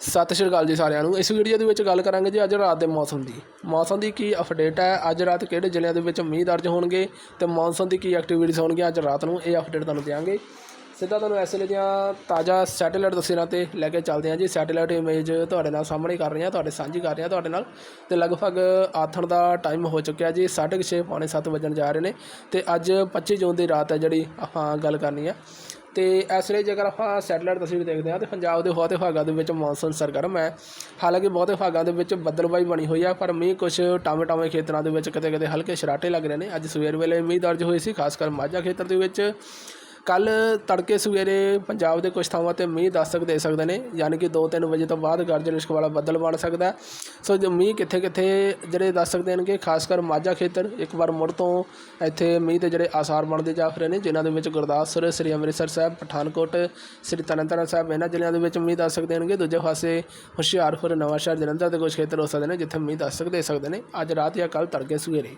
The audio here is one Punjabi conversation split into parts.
ਸਤਿ ਸ਼੍ਰੀ ਅਕਾਲ ਜੀ ਸਾਰਿਆਂ ਨੂੰ। ਇਸ ਵੀਡੀਓ ਦੇ ਵਿੱਚ ਗੱਲ ਕਰਾਂਗੇ ਜੀ ਅੱਜ ਰਾਤ ਦੇ ਮੌਸਮ ਦੀ। ਮੌਸਮ ਦੀ ਕੀ ਅਪਡੇਟ ਹੈ? ਅੱਜ ਰਾਤ ਕਿਹੜੇ ਜ਼ਿਲ੍ਹਿਆਂ ਦੇ ਵਿੱਚ ਮੀਂਹ ਦਰਜ ਹੋਣਗੇ ਤੇ ਮੌਨਸੂਨ ਦੀ ਕੀ ਐਕਟੀਵਿਟੀਜ਼ ਹੋਣਗੀਆਂ? ਅੱਜ ਰਾਤ ਨੂੰ ਇਹ ਅਪਡੇਟ ਤੁਹਾਨੂੰ ਦਿਆਂਗੇ। ਸਿੱਧਾ ਤੁਹਾਨੂੰ ਇਸ ਵੇਲੇ ਦੀਆਂ ਤਾਜ਼ਾ ਸੈਟੇਲਾਈਟ ਤਸਵੀਰਾਂ ਤੇ ਲੈ ਕੇ ਚੱਲਦੇ ਹਾਂ ਜੀ। ਸੈਟੇਲਾਈਟ ਇਮੇਜ ਤੁਹਾਡੇ ਨਾਲ ਸਾਹਮਣੇ ਕਰ ਰਹੇ ਹਾਂ, ਤੁਹਾਡੇ ਸਾਂਝੀ ਕਰ ਰਹੇ ਹਾਂ ਤੁਹਾਡੇ ਨਾਲ। ਤੇ ਲਗਭਗ ਆਥਣ ਦਾ ਟਾਈਮ ਹੋ ਚੁੱਕਿਆ ਜੀ 6:30 ਪੌਣੇ 7 ਵਜਣ ਜਾ ਰਹੇ ਨੇ। ਤੇ ਅੱਜ 25 ਜੂਨ ਦੀ ਰਾਤ ਹੈ ਜਿਹੜੀ ਆਪਾਂ ਗੱਲ ਕਰਨੀ ਹੈ। ਤੇ ਇਸ ਲਈ ਜੇਕਰ ਆਪਾਂ ਸੈਟੇਲਾਈਟ ਤਸਵੀਰ ਦੇਖਦੇ ਹਾਂ ਤੇ ਪੰਜਾਬ ਦੇ ਬਹੁਤੇ ਭਾਗਾਂ ਦੇ ਵਿੱਚ ਮੌਨਸੂਨ ਸਰਗਰਮ ਹੈ। ਹਾਲਾਂਕਿ ਬਹੁਤੇ ਭਾਗਾਂ ਦੇ ਵਿੱਚ ਬੱਦਲਬਾਈ ਬਣੀ ਹੋਈ ਹੈ ਪਰ ਮੀਂਹ ਕੁਝ ਟਾਵੇਂ ਟਾਵੇਂ ਖੇਤਰਾਂ ਦੇ ਵਿੱਚ ਕਿਤੇ ਕਿਤੇ ਹਲਕੇ ਸ਼ਰਾਟੇ ਲੱਗ ਰਹੇ ਨੇ। ਅੱਜ ਸਵੇਰ ਵੇਲੇ ਮੀਂਹ ਦਰਜ ਹੋਈ ਸੀ, ਖਾਸ ਕਰ ਮਾਝਾ ਖੇਤਰ ਦੇ ਵਿੱਚ। ਕੱਲ੍ਹ ਤੜਕੇ ਸਵੇਰੇ ਪੰਜਾਬ ਦੇ ਕੁਝ ਥਾਵਾਂ ਤੇ ਮੀਂਹ ਦਸਤਕ ਦੇ ਸਕਦੇ ਨੇ, ਯਾਨੀ ਕਿ 2-3 ਵਜੇ ਤੋਂ ਬਾਅਦ ਗਰਜ ਲਿਸ਼ਕ ਵਾਲਾ ਬੱਦਲ ਬਣ ਸਕਦਾ। ਸੋ ਜੋ ਮੀਂਹ ਕਿੱਥੇ ਕਿੱਥੇ ਜਿਹੜੇ ਦੱਸ ਸਕਦੇ ਦੇਣਗੇ ਖਾਸ ਕਰ ਮਾਝਾ ਖੇਤਰ, ਇੱਕ ਵਾਰ ਮੁੜ ਤੋਂ ਇੱਥੇ ਮੀਂਹ ਦੇ ਜਿਹੜੇ ਆਸਾਰ ਬਣਦੇ ਜਾ ਰਹੇ ਨੇ, ਜਿਨ੍ਹਾਂ ਦੇ ਵਿੱਚ ਗੁਰਦਾਸਪੁਰ ਸ੍ਰੀ ਅੰਮ੍ਰਿਤਸਰ ਸਾਹਿਬ, ਪਠਾਨਕੋਟ, ਸ੍ਰੀ ਤਰਨਤਾਰਨ ਸਾਹਿਬ, ਇਹਨਾਂ ਜ਼ਿਲ੍ਹਿਆਂ ਦੇ ਵਿੱਚ ਮੀਂਹ ਦਸਤਕ ਦੇਣਗੇ। ਦੂਜੇ ਪਾਸੇ ਹੁਸ਼ਿਆਰਪੁਰ, ਨਵਾਂਸ਼ਹਿਰ, ਜਲੰਧਰ ਦੇ ਕੁਝ ਖੇਤਰ ਹੋ ਸਕਦੇ ਨੇ, ਜਿੱਥੇ ਮੀਂਹ ਦਸਤਕ ਦੇ ਸਕਦੇ ਨੇ। ਅੱਜ ਰਾਤ ਜਾਂ ਕੱਲ੍ਹ ਤੜਕੇ ਸਵੇਰੇ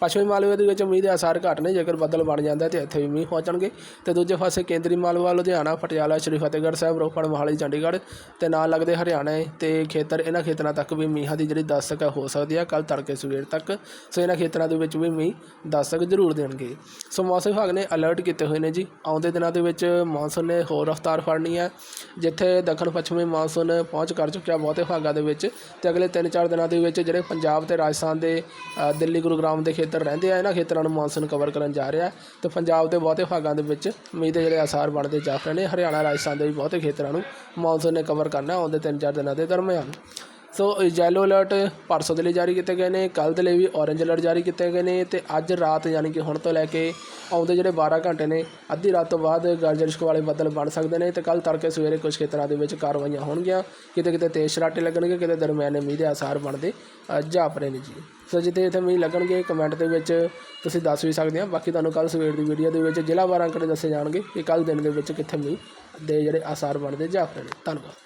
ਪੱਛਮੀ ਮਾਲਵੇ ਦੇ ਵਿੱਚ ਮੀਂਹ ਦੇ ਆਸਾਰ ਘੱਟ ਨੇ ਜੇਕਰ ਬੱਦਲ ਬਣ ਜਾਂਦਾ ਤੇ ਇੱਥੇ ਵੀ ਮੀਂਹ ਪਹੁੰਚਣਗੇ। ਤੇ ਦੂਜੇ ਪਾਸੇ ਕੇਂਦਰੀ ਮਾਲਵਾ, ਲੁਧਿਆਣਾ, ਪਟਿਆਲਾ, ਸ਼੍ਰੀ ਫਤਿਹਗੜ੍ਹ ਸਾਹਿਬ, ਰੋਪੜ, ਮੋਹਾਲੀ, ਚੰਡੀਗੜ੍ਹ ਤੇ ਨਾਲ ਲੱਗਦੇ ਹਰਿਆਣਾ ਤੇ ਖੇਤਰ, ਇਹਨਾਂ ਖੇਤਰਾਂ ਤੱਕ ਵੀ ਮੀਂਹਾਂ ਦੀ ਜਿਹੜੀ ਦਸਤਕ ਹੈ ਹੋ ਸਕਦੀ ਹੈ ਕੱਲ ਤੜਕੇ ਸਵੇਰ ਤੱਕ ਸੋ ਇਹਨਾਂ ਖੇਤਰਾਂ ਦੇ ਵਿੱਚ ਵੀ ਮੀਂਹ ਦਸਤਕ ਜ਼ਰੂਰ ਦੇਣਗੇ। ਸੋ ਮੌਸਮ ਵਿਭਾਗ ਨੇ ਅਲਰਟ ਕੀਤੇ ਹੋਏ ਨੇ ਜੀ। ਆਉਂਦੇ ਦਿਨਾਂ ਦੇ ਵਿੱਚ ਮੌਨਸੂਨ ਨੇ ਹੋਰ ਰਫ਼ਤਾਰ ਫੜਨੀ ਹੈ ਜਿੱਥੇ ਦੱਖਣ ਪੱਛਮੀ ਮੌਨਸੂਨ ਪਹੁੰਚ ਕਰ ਚੁੱਕਿਆ ਬਹੁਤੇ ਭਾਗਾਂ ਦੇ ਵਿੱਚ ਤੇ ਅਗਲੇ 3-4 ਦਿਨਾਂ ਦੇ ਵਿੱਚ ਜਿਹੜੇ ਪੰਜਾਬ ਤੇ ਰਾਜਸਥਾਨ ਦੇ ਦਿੱਲੀ, ਗੁਰੂਗ੍ਰਾਮ ਦੇ ਖੇਤਰ ਰਹਿੰਦੇ ਆ, ਇਹਨਾਂ ਖੇਤਰਾਂ ਨੂੰ ਮੌਨਸੂਨ ਕਵਰ ਕਰਨ ਜਾ ਰਿਹਾ ਹੈ ਤੇ ਪੰਜਾਬ ਦੇ ਬਹੁਤੇ ਭਾਗਾਂ ਦੇ ਵਿੱਚ ਮੀਂਹ ਦੇ ਜਿਹੜੇ ਆਸਾਰ ਬਣਦੇ ਜਾ ਰਹੇ ਨੇ, ਹਰਿਆਣਾ, ਰਾਜਸਥਾਨ ਦੇ ਵੀ ਬਹੁਤੇ ਖੇਤਰਾਂ ਨੂੰ ਮੌਨਸੂਨ ਨੇ ਕਵਰ ਕਰਨਾ ਆਉਂਦੇ 3-4 ਦਿਨਾਂ ਦੇ ਦਰਮਿਆਨ। ਸੋ ਯੈਲੋ ਅਲਰਟ ਪਰਸੋਂ ਦੇ ਲਈ ਜਾਰੀ ਕੀਤੇ ਗਏ ਨੇ ਕੱਲ ਦੇ ਲਈ ਵੀ ਔਰੇਂਜ ਅਲਰਟ ਜਾਰੀ ਕੀਤੇ ਗਏ ਨੇ ਤੇ ਅੱਜ ਰਾਤ ਯਾਨੀ ਕਿ ਹੁਣ ਤੋਂ ਲੈ ਕੇ ਆਉਂਦੇ ਜਿਹੜੇ 12 ਘੰਟੇ ਨੇ, ਅੱਧੀ ਰਾਤ ਤੋਂ ਬਾਅਦ ਗਰਜ ਰਿਸ਼ਕ ਵਾਲੇ ਬੱਦਲ ਬਣ ਸਕਦੇ ਨੇ ਤੇ ਕੱਲ ਤੜਕੇ ਸਵੇਰੇ ਕੁਝ ਖੇਤਰਾਂ ਦੇ ਵਿੱਚ ਕਾਰਵਾਈਆਂ ਹੋਣਗੀਆਂ। ਕਿਤੇ ਕਿਤੇ ਤੇਜ਼ ਸ਼ਰਾਟੇ ਲੱਗਣਗੇ, ਕਿਤੇ ਦਰਮਿਆਨੇ ਮੀਂਹ ਦੇ ਆਸਾਰ ਬਣਦੇ ਜਾਪ ਰਹੇ ਨੇ ਜੀ। ਸੋ ਜਿੱਥੇ ਇੱਥੇ ਮੀਂਹ ਲੱਗਣਗੇ ਕਮੈਂਟ ਦੇ ਵਿੱਚ ਤੁਸੀਂ ਦੱਸ ਵੀ ਸਕਦੇ ਆ। ਬਾਕੀ ਤੁਹਾਨੂੰ ਕੱਲ ਸਵੇਰ ਦੀ ਵੀਡੀਓ ਦੇ ਵਿੱਚ ਜ਼ਿਲ੍ਹਾ ਵਾਰ ਅੰਕੜੇ ਦੱਸੇ ਜਾਣਗੇ ਕਿ ਕੱਲ ਦਿਨ ਦੇ ਵਿੱਚ ਕਿੱਥੇ ਮੀਂਹ ਦੇ ਜਿਹੜੇ ਆਸਾਰ ਬਣਦੇ ਜਾ ਰਹੇ ਨੇ ਧੰਨਵਾਦ।